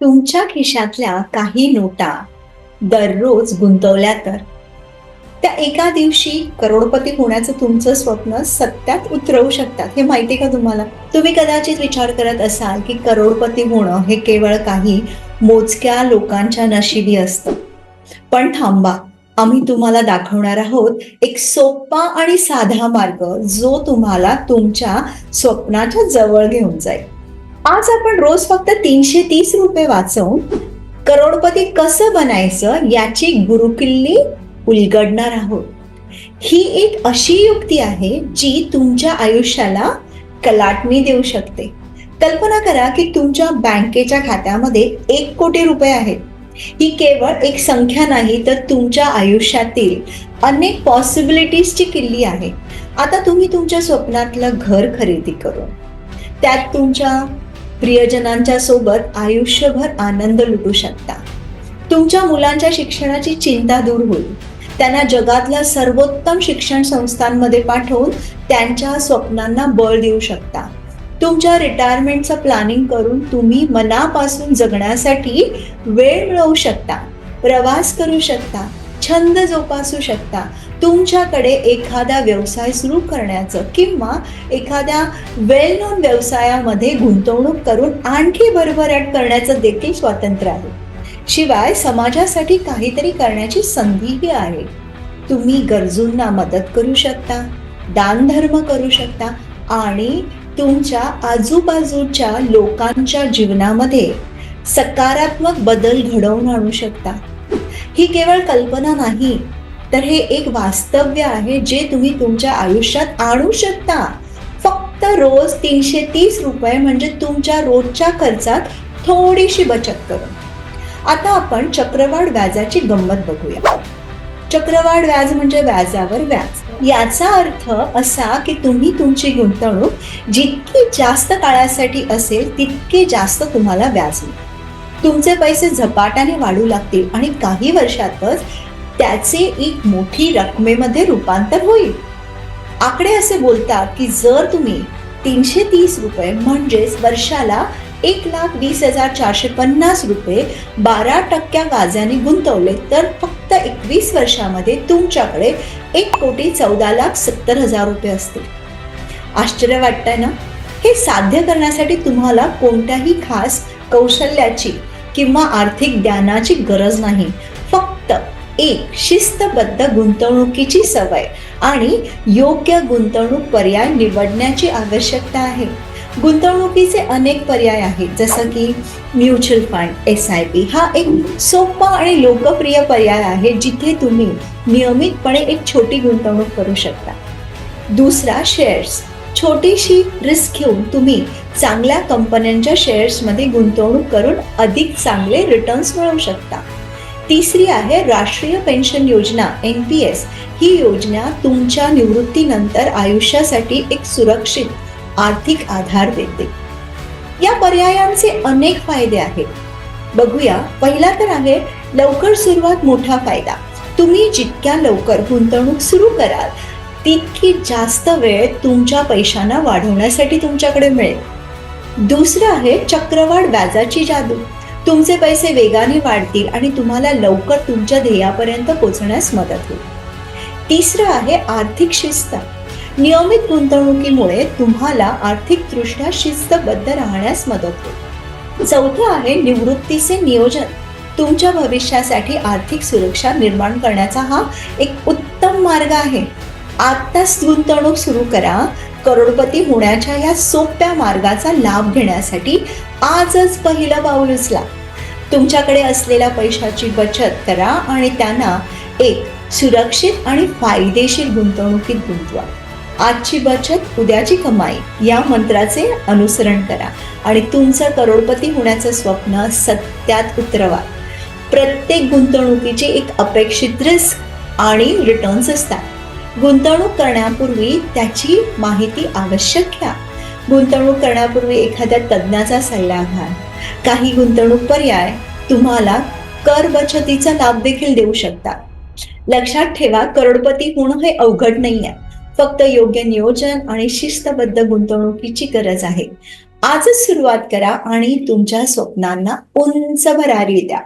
तुमच्या खिशातल्या काही नोटा दररोज गुंतवल्या तर? त्या एका दिवशी करोडपती होण्याचं तुमचं स्वप्न सत्यात उतरवू शकतात हे माहिती का तुम्हाला? तुम्ही कदाचित विचार करत असाल की करोडपती होणं हे केवळ काही मोजक्या लोकांच्या नशिबी असतं. पण थांबा आम्ही तुम्हाला दाखवणार आहोत एक सोपा आणि साधा मार्ग जो तुम्हाला तुमच्या स्वप्नाच्या जवळ घेऊन जाईल. आज आपण रोज फक्त तीनशे तीस रुपये वाचवून करोडपती कसं बनायचं याची गुरुकिल्ली उलगडणार आहोत. ही एक अशी युक्ती आहे जी तुमच्या आयुष्याला कलाटणी देऊ शकते. कल्पना करा की तुमच्या बँकेच्या खात्यामध्ये एक कोटी रुपये आहेत. ही केवळ एक संख्या नाही तर तुमच्या आयुष्यातील अनेक पॉसिबिलिटीजची किल्ली आहे. आता तुम्ही तुमच्या स्वप्नातलं घर खरेदी करून त्यात तुमच्या प्रियजनांच्या सोबत आयुष्यभर आनंद लुटू शकता. तुमच्या मुलांच्या शिक्षणाची चिंता दूर होईल. त्यांना जगातल्या सर्वोत्तम शिक्षण संस्थांमध्ये पाठवून त्यांच्या स्वप्नांना बळ देऊ शकता. तुमच्या रिटायरमेंटचं प्लॅनिंग करून तुम्ही मनापासून जगण्यासाठी वेळ मिळवू शकता प्रवास करू शकता छंद जोपासू शकता तुमच्याकडे एखादा व्यवसाय सुरू करण्याचं किंवा एखाद्या वेल नोन व्यवसायामध्ये गुंतवणूक करून आणखी भरभराट करण्याचं देखील स्वातंत्र्य आहे. शिवाय समाजासाठी काहीतरी करण्याची संधीही आहे. तुम्ही गरजूंना मदत करू शकता दानधर्म करू शकता आणि तुमच्या आजूबाजूच्या लोकांच्या जीवनामध्ये सकारात्मक बदल घडवून आणू शकता. ही केवळ कल्पना नाही तर हे एक वास्तव्य आहे जे तुम्ही तुमच्या आयुष्यात आणू शकता. फक्त रोज तीनशे तीस रुपये म्हणजे तुमच्या रोजच्या खर्चात थोडीशी बचत करून आता आपण चक्रवाढ व्याजाची गंमत बघूया. चक्रवाढ व्याज म्हणजे व्याजावर व्याज. याचा अर्थ असा की तुम्ही तुमची गुंतवणूक जितकी जास्त काळासाठी असेल तितके जास्त तुम्हाला व्याज मिळेल. तुमचे पैसे झपाट्याने वाढू लागतील आणि काही वर्षातच त्याचे एक मोठी रकमेमध्ये रूपांतर होईल. आकडे असे बोलतात की जर तुम्ही तीनशे तीस रुपये म्हणजेच वर्षाला एक लाख वीस हजार चारशे पन्नास रुपये बारा टक्क्या व्याजाने गुंतवले तर फक्त एकवीस वर्षामध्ये तुमच्याकडे एक कोटी चौदा लाख सत्तर हजार रुपये असतील. आश्चर्य वाटतंय ना? हे साध्य करण्यासाठी तुम्हाला कोणत्याही खास कौशल्याची किंवा आर्थिक ज्ञानाची गरज नाही. एक शिस्तबद्ध गुंतवणुकीची सवय आणि योग्य गुंतवणूक पर्याय निवडण्याची आवश्यकता आहे. गुंतवणुकीचे अनेक पर्याय आहेत जसं की mutual fund S I P हा एक सोपा आणि लोकप्रिय पर्याय आहे जिथे तुम्ही नियमितपणे एक छोटी गुंतवणूक करू शकता. दुसरा शेअर्स. छोटीशी रिस्क घेऊन तुम्ही चांगल्या कंपन्यांच्या शेअर्समध्ये गुंतवणूक करून अधिक चांगले रिटर्न्स मिळवू शकता. तिसरी आहे राष्ट्रीय पेन्शन योजना एन पी एस. ही योजना तुमच्या निवृत्तीनंतर आयुष्यासाठी एक सुरक्षित आर्थिक आधार देते. या पर्यायांचे अनेक फायदे आहेत. बघूया पहिला तर आहे लवकर सुरुवात मोठा फायदा. तुम्ही जितक्या लवकर गुंतवणूक सुरू कराल तितकी जास्त वेळ तुमच्या पैशांना वाढवण्यासाठी तुमच्याकडे मिळेल. दुसरं आहे चक्रवाढ व्याजाची जादू. तुमचे पैसे वेगाने वाढतील आणि तुम्हाला लवकर तुमच्या ध्येयापर्यंत पोहोचण्यास मदत होईल. तिसरं आहे आर्थिक शिस्त. नियमित गुंतवणुकीमुळे तुम्हाला आर्थिकदृष्ट्या शिस्तबद्ध राहण्यास मदत होईल. चौथं आहे निवृत्तीचे नियोजन. तुमच्या भविष्यासाठी आर्थिक सुरक्षा निर्माण करण्याचा हा एक उत्तम मार्ग आहे. आत्ताच गुंतवणूक सुरू करा. करोडपती होण्याच्या या सोप्या मार्गाचा लाभ घेण्यासाठी आजच पहिलं पाऊल उचला. तुमच्याकडे असलेल्या पैशाची बचत करा आणि त्यांना एक सुरक्षित आणि फायदेशीर गुंतवणुकीत गुंतवा. आजची बचत उद्याची कमाई या मंत्राचे अनुसरण करा आणि तुमचं करोडपती होण्याचं स्वप्न सत्यात उतरवा. प्रत्येक गुंतवणुकीची एक अपेक्षित रिस्क आणि रिटर्न्स असतात. गुंतवणूक करण्यापूर्वी त्याची माहिती आवश्यक घ्या. गुंतवणूक करण्यापूर्वी एखाद्या तज्ज्ञाचा सल्ला घ्या. काही गुंतवणूक पर्याय तुम्हाला कर बचतीचा लाभ देखील देऊ शकतात. लक्षात ठेवा करोडपती होणं हे अवघड नाही आहे फक्त योग्य नियोजन आणि शिस्तबद्ध गुंतवणुकीची गरज आहे. आजच सुरुवात करा आणि तुमच्या स्वप्नांना उंच भरारी द्या.